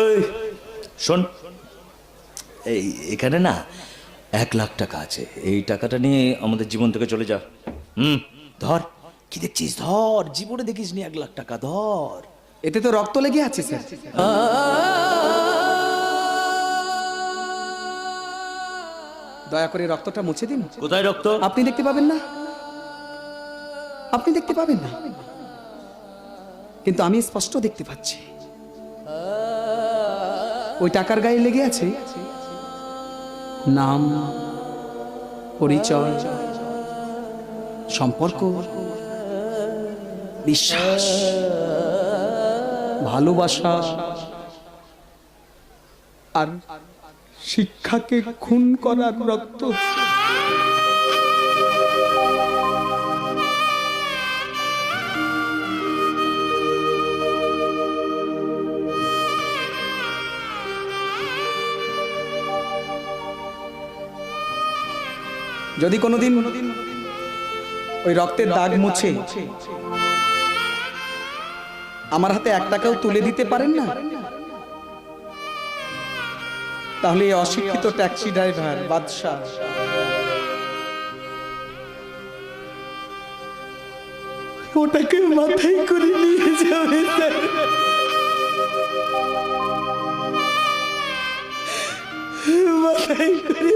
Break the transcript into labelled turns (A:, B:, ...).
A: এই শোন। এই এখানে না এক লাখ টাকা আছে। এই টাকাটা নিয়ে আমাদের জীবন থেকে চলে যা। হুম ধর। কি দেখছিস? ধর জীবনে দেখিস নি এক লাখ টাকা ধর।
B: এতে তো রক্ত লেগে আছে স্যার। দয়া করে রক্তটা মুছে দিন।
A: কোথায় রক্ত?
B: আপনি দেখতে পাবেন না। আপনি দেখতে পাবেন না। কিন্তু আমি স্পষ্ট দেখতে পাচ্ছি। ওই টাকার গায়ে লেগে আছে? নাম, পরিচয়, সম্পর্ক, বিশ্বাস, ভালোবাসা, আর শিক্ষাকে খুন করার রক্ত যদি কোনোদিন ওই রক্তের দাগ মুছে আমার হাতে এক টাকাও তুলে দিতে পারেন না? তাহলে এই অশিক্ষিত ট্যাক্সি ড্রাইভার বাদশাহ। ওটাকে মাথায় করে নিয়ে যাবে মাথায় করে